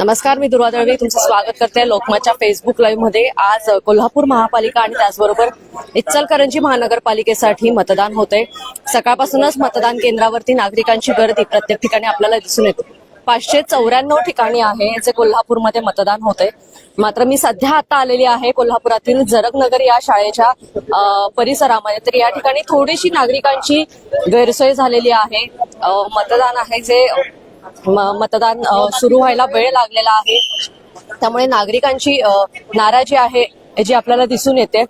नमस्कार मी दुर्वा दळवी. तुमचं स्वागत करते लोकमतच्या फेसबुक लाईव्हमध्ये. आज कोल्हापूर महापालिका आणि त्याचबरोबर इचलकरंजी महानगरपालिकेसाठी मतदान होते सकाळपासूनच मतदान केंद्रावरती नागरिकांची गर्दी प्रत्येक ठिकाणी आपल्याला दिसून येते. पाचशे चौऱ्याण्णव ठिकाणी आहे जे कोल्हापूरमध्ये मतदान होते मात्र मी सध्या आता आलेली आहे कोल्हापुरातील जरगनगर या शाळेच्या परिसरामध्ये. तर या ठिकाणी थोडीशी नागरिकांची गैरसोय झालेली आहे. मतदान आहे जे मतदान सुरू व्हायला वेळ लागलेला आहे. त्यामुळे नागरिकांची नाराजी आहे जी आपल्याला दिसून येते.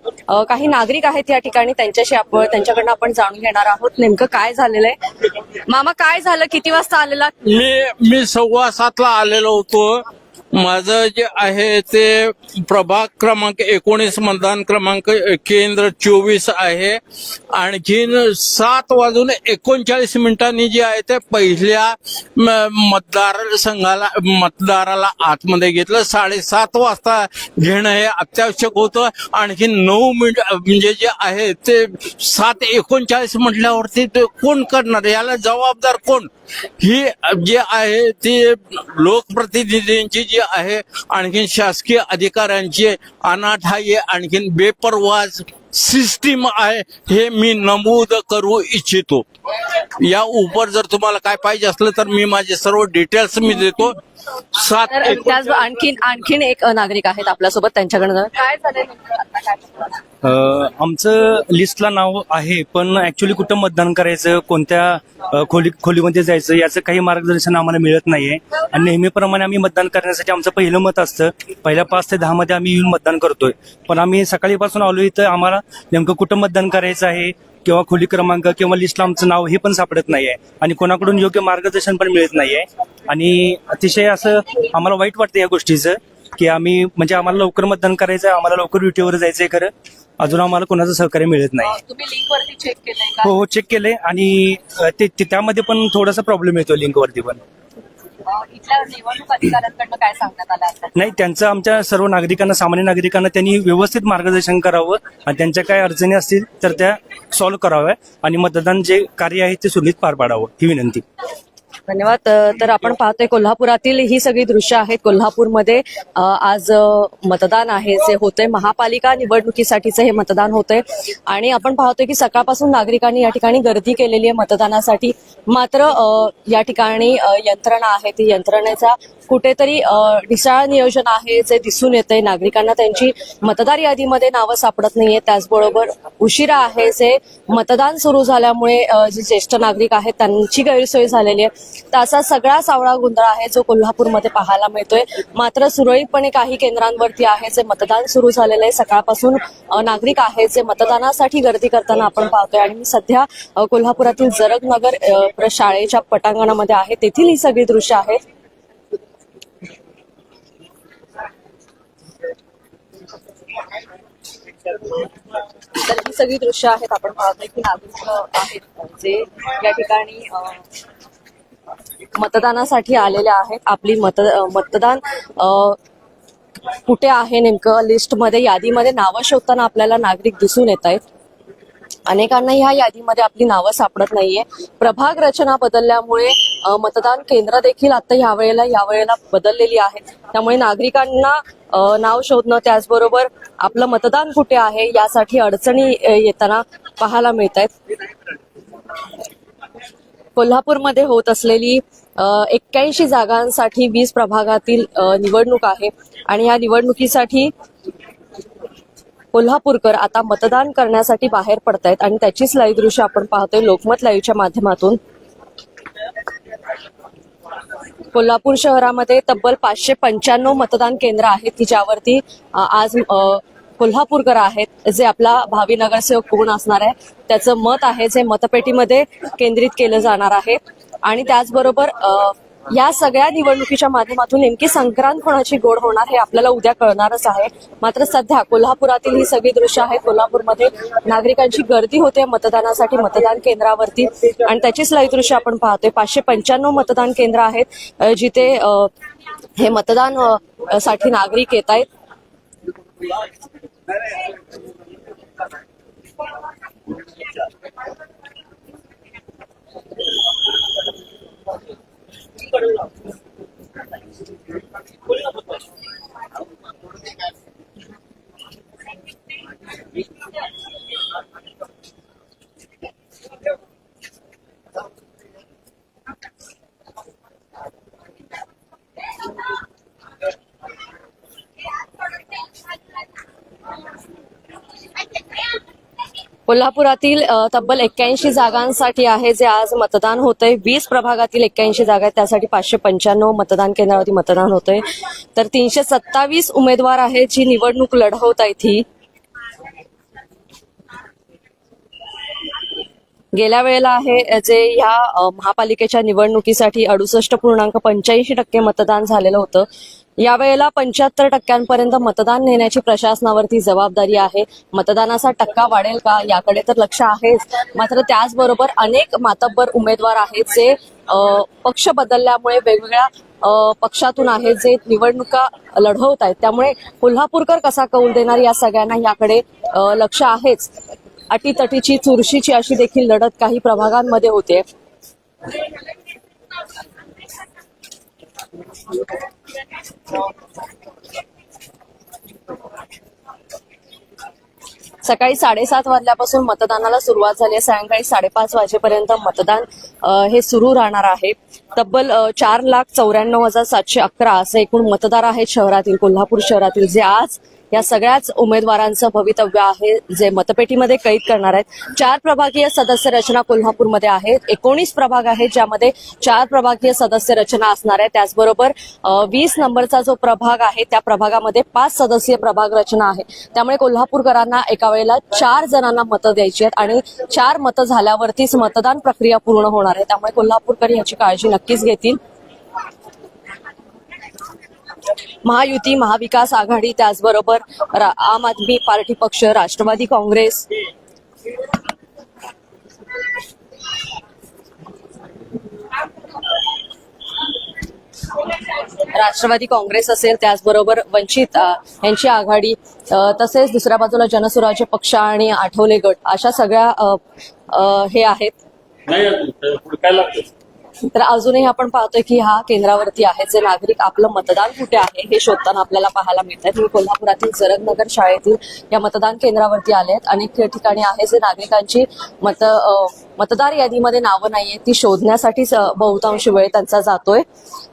काही नागरिक आहेत या ठिकाणी त्यांच्याशी आपण त्यांच्याकडनं आपण जाणून घेणार आहोत नेमकं काय झालेलं आहे. मामा काय झालं? किती वाजता आलेला? मी मी सव्वा सातला आलेलो होतो. माझं जे आहे ते प्रभाग क्रमांक एकोणीस मतदान क्रमांक केंद्र चोवीस आहे. आणखीन सात वाजून एकोणचाळीस मिनिटांनी जे आहे ते पहिल्या म- मतदार संघाला मतदाराला आतमध्ये घेतलं. साडेसात वाजता घेणं हे अत्यावश्यक होतं. आणखी नऊ मिनिट म्हणजे जे आहे ते सात एकोणचाळीस म्हटल्यावरती ते कोण करणार? याला जबाबदार कोण? ही जे आहे ती लोकप्रतिनिधींची जी आहे. आणखीन शासकीय अधिकाऱ्यांची अनाठ आहे. आणखीन बेपरवाज सिस्टीम आहे. हे मी नमूद करू इच्छितो. या उपर जर तुम्हाला काय पाहिजे असलं तर मी माझे सर्व डिटेल्स मी देतो. सात आणखीन आणखीन एक नागरिक आहेत आपल्यासोबत त्यांच्याकडनं. काय झालं आमचं लिस्टला नाव आहे पण ऍक्च्युली कुठं मतदान करायचं कोणत्या खोली खोलीमध्ये जायचं याचं काही मार्गदर्शन आम्हाला मिळत नाहीये. आणि नेहमीप्रमाणे आम्ही मतदान करण्यासाठी आमचं पहिलं मत असतं पहिल्या पाच ते दहा मध्ये आम्ही येऊन मतदान करतोय. पण आम्ही सकाळीपासून आलो इथं आम्हाला नेमकं कुठं मतदान करायचं आहे किंवा खोली क्रमांक किंवा लिस्टला आमचं नाव हे पण सापडत नाहीये. आणि कोणाकडून योग्य मार्गदर्शन पण मिळत नाहीये. आणि अतिशय असं आम्हाला वाईट वाटतं या गोष्टीचं. की आम्ही म्हणजे आम्हाला लवकर मतदान करायचं आहे, आम्हाला लवकर ड्युटीवर जायचंय खरं. अजून आम्हाला कोणाचं सहकार्य मिळत नाही. अ, तुम्ही लिंक वरती चेक केलंय का? हो हो चेक केलंय. आणि अ, ते ते- त्यामध्ये पण थोडासा प्रॉब्लेम येतो लिंक वरती पण. अ, इथल्या निवडणूक अधिकाऱ्यांकडनं काय सांगण्यात आलं आता नाही त्यांचं आमच्या सर्व नागरिकांना सामान्य नागरिकांना त्यांनी व्यवस्थित मार्गदर्शन करावं. आणि त्यांच्या काय अडचणी असतील तर त्या सॉल्व्ह कराव्या. आणि मतदान जे कार्य आहे ते सुरळीत पार पाडावं. ही विनंती. धन्यवाद. तर आपण पाहतोय कोल्हापुरातील ही सगळी दृश्य आहेत. कोल्हापूरमध्ये आज मतदान आहे जे होते महापालिका निवडणुकीसाठीचं हे मतदान होतंय. आणि आपण पाहतोय की सकाळपासून नागरिकांनी या ठिकाणी गर्दी केलेली आहे मतदानासाठी. मात्र या ठिकाणी यंत्रणा आहे. ती यंत्रणेचा कुठेतरी ढिसाळ नियोजन आहे जे दिसून येते नागरिकांना त्यांची मतदार यादीमध्ये नावं सापडत नाहीये. त्याचबरोबर उशिरा आहे जे मतदान सुरू झाल्यामुळे जे ज्येष्ठ नागरिक आहेत त्यांची गैरसोय झालेली आहे. तर असा सगळा सावळा गोंधळ आहे जो कोल्हापूरमध्ये पाहायला मिळतोय. मात्र सुरळीतपणे काही केंद्रांवरती आहे जे मतदान सुरू झालेलं आहे. सकाळपासून नागरिक आहेत जे मतदानासाठी गर्दी करताना आपण पाहतोय. आणि सध्या कोल्हापुरातील जरगनगर शाळेच्या पटांगणामध्ये आहे. तेथील ही सगळी दृश्य आहेत तर ही सगळी दृश्य आहेत. आपण पाहतोय की नागरिक आहेत जे या ठिकाणी मतदानासाठी आलेले आहेत. आपली मत मतदान कुठे आहे नेमकं? लिस्टमध्ये यादीमध्ये नावं शोधताना आपल्याला नागरिक दिसून येत आहेत. अनेकांना ह्या यादीमध्ये आपली नावं सापडत नाहीये. प्रभाग रचना बदलल्यामुळे मतदान केंद्र देखील आता ह्या वेळेला या वेळेला बदललेली आहेत त्यामुळे नागरिकांना नाव शोधणं त्याचबरोबर आपलं मतदान कुठे आहे यासाठी अडचणी येताना पाहायला मिळत आहेत कोल्हापूरमध्ये होत असलेली एक्क्याऐंशी जागांसाठी वीस प्रभागातील निवडणूक आहे. आणि या निवडणुकीसाठी कोल्हापूरकर आता मतदान करण्यासाठी बाहेर पडतायत आणि त्याचीच लाईव्ह दृश्य आपण पाहतोय लोकमत लाईव्हच्या माध्यमातून. कोल्हापूर शहरामध्ये तब्बल पाचशे पंच्याण्णव मतदान केंद्र आहेत की ज्यावरती आज कोल्हापूरकर आहेत जे आपला भावी नगरसेवक कोण असणार आहे त्याचं मत आहे जे मतपेटीमध्ये केंद्रित केलं जाणार आहे. आणि त्याचबरोबर अ, या सगळ्या निवडणुकीच्या माध्यमातून नेमकी संक्रांत कोणाची गोड होणार हे आपल्याला उद्या कळणारच आहे. मात्र सध्या कोल्हापुरातील ही सगळी दृश्य आहे. कोल्हापूरमध्ये नागरिकांची गर्दी होते मतदानासाठी मतदान केंद्रावरती. आणि त्याचीच लाईव्ह दृश्य आपण पाहतोय. पाचशे पंच्याण्णव मतदान केंद्र आहेत जिथे हे मतदानसाठी नागरिक येत आहेत. これが僕は。कोल्हापुरातील तब्बल एक्क्याऐंशी जागांसाठी आहे जे आज मतदान होतंय. वीस प्रभागातील एक्क्याऐंशी जागा आहेत. त्यासाठी पाचशे पंच्याण्णव मतदान केंद्रावरती मतदान होतंय. तर तीनशे सत्तावीस उमेदवार आहेत जी निवडणूक लढवत आहेत ही. गेल्या वेळेला आहे जे ह्या महापालिकेच्या निवडणुकीसाठी अडुसष्ट पूर्णांक पंच्याऐंशी टक्के मतदान झालेलं होतं. यावेळेला पंच्याहत्तर टक्क्यांपर्यंत मतदान नेण्याची प्रशासनावरती जबाबदारी आहे. मतदानाचा टक्का वाढेल का याकडे तर लक्ष आहेच. मात्र त्याचबरोबर अनेक मातब्बर उमेदवार आहेत जे पक्ष बदलल्यामुळे वेगवेगळ्या पक्षातून आहेत जे निवडणुका लढवत आहेत त्यामुळे कोल्हापूरकर कसा कौल देणार या सगळ्यांना याकडे लक्ष आहेच. अटीतटीची चुरशीची अशी देखील लढत काही प्रभागांमध्ये होते. सकाळी साडेसात वाजल्यापासून मतदानाला सुरुवात झाली आहे. सायंकाळी साडेपाच वाजेपर्यंत मतदान हे सुरू राहणार आहे. तब्बल चार लाख चौऱ्याण्णव हजार सातशे अकरा असे एकूण मतदार आहेत शहरातील कोल्हापूर शहरातील. जे आज या सगळ्याच उमेदवारांचं भवितव्य आहे जे मतपेटीमध्ये कैद करणार आहेत. चार प्रभागीय सदस्य रचना कोल्हापूरमध्ये आहेत. एकोणीस प्रभाग आहेत ज्यामध्ये चार प्रभागीय सदस्य रचना असणार आहे त्याचबरोबर वीस नंबरचा जो प्रभाग आहे त्या प्रभागामध्ये पाच सदस्यीय प्रभाग रचना आहे. त्यामुळे कोल्हापूरकरांना एका वेळेला चार जणांना मतं द्यायची आहेत आणि चार मतं झाल्यावरतीच मतदान प्रक्रिया पूर्ण होणार आहे. त्यामुळे कोल्हापूरकर याची काळजी नक्कीच घेतील. महायुती महाविकास आघाडी त्याचबरोबर आम आदमी पार्टी पक्ष राष्ट्रवादी काँग्रेस. राष्ट्रवादी काँग्रेस असेल त्याचबरोबर वंचित यांची आघाडी तसेच दुसऱ्या बाजूला जनसुराज्य पक्ष आणि आठवले गट अशा सगळ्या हे आहेत. तर अजूनही आपण पाहतोय की हा केंद्रावरती आहे. जे नागरिक आपलं मतदान कुठे आहे हे शोधताना आपल्याला पाहायला मिळत आहेत कोल्हापुरातील जरगनगर शाळेतील या मतदान केंद्रावरती आले आहेत अनेक ठिकाणी आहे जे नागरिकांची मत मतदार यादीमध्ये नावं नाहीये ती शोधण्यासाठीच बहुतांश वेळ त्यांचा जातोय.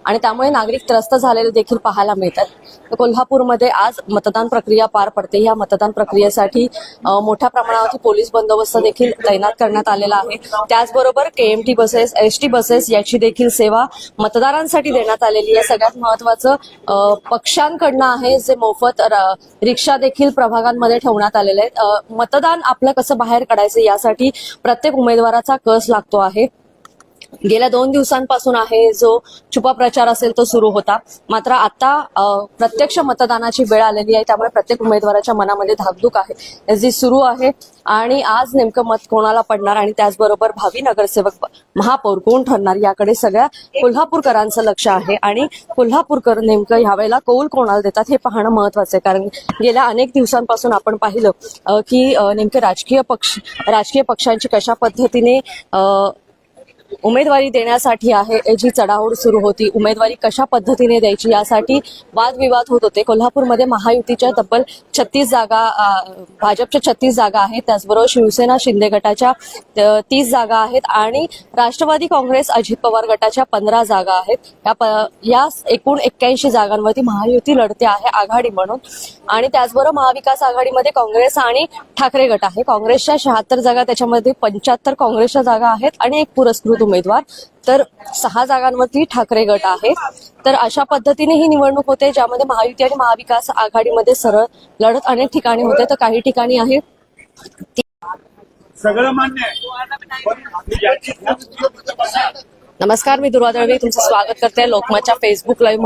आणि त्यामुळे नागरिक त्रस्त झालेले देखील पाहायला मिळतात तर कोल्हापूरमध्ये आज मतदान प्रक्रिया पार पडते. या मतदान प्रक्रियेसाठी मोठ्या प्रमाणावरती पोलीस बंदोबस्त देखील तैनात करण्यात आलेला आहे. त्याचबरोबर केएमटी बसेस एसटी टी याची देखील सेवा मतदारांसाठी देण्यात आलेली आहे. सगळ्यात महत्वाचं पक्षांकडनं आहे जे मोफत रिक्षा देखील प्रभागांमध्ये ठेवण्यात आलेले आहेत. मतदान आपलं कसं बाहेर काढायचं यासाठी प्रत्येक उमेदवाराचा कस लागतो आहे? गेल्या दोन दिवसांपासून आहे जो छुपा प्रचार असेल तो सुरू होता. मात्र आता प्रत्यक्ष मतदानाची वेळ आलेली आहे त्यामुळे प्रत्येक उमेदवाराच्या मनामध्ये धाकधूक आहे. जी सुरू आहे आणि आज नेमकं मत कोणाला पडणार आणि त्याचबरोबर भावी नगरसेवक महापौर कोण ठरणार याकडे सगळ्या कोल्हापूरकरांचं लक्ष आहे. आणि कोल्हापूरकर नेमकं ह्यावेळेला कौल कोणाला देतात हे पाहणं महत्वाचं आहे. कारण गेल्या अनेक दिवसांपासून आपण पाहिलं की नेमकं राजकीय पक्ष राजकीय पक्षांची कशा पद्धतीने उमेदवारी देण्यासाठी आहे जी चढाओढ सुरू होती. उमेदवारी कशा पद्धतीने द्यायची यासाठी वादविवाद होत होते. कोल्हापूरमध्ये महायुतीच्या तब्बल छत्तीस जागा भाजपच्या छत्तीस जागा आहेत. त्याचबरोबर शिवसेना शिंदे गटाच्या तीस जागा आहेत आणि राष्ट्रवादी काँग्रेस अजित पवार गटाच्या पंधरा जागा आहेत. या प- या एकूण एक्क्याऐंशी जागांवरती महायुती लढते आहे आघाडी म्हणून. आणि त्याचबरोबर महाविकास आघाडीमध्ये काँग्रेस आणि ठाकरे गट आहे. काँग्रेसच्या शहात्तर जागा त्याच्यामध्ये पंच्याहत्तर काँग्रेसच्या जागा आहेत आणि एक पुरस्कृत उमेदवार. तर सहा जागांवरती ठाकरे गट आहे. तर अशा पद्धतीने ही निवडणूक होते ज्यामध्ये महायुती आणि महाविकास आघाडीमध्ये सरळ लढत अनेक ठिकाणी होते. तर काही ठिकाणी आहे. सगळं मान्य नमस्कार मी दुर्वा दळवे. तुमचं स्वागत करते लोकमतच्या फेसबुक लाईव्ह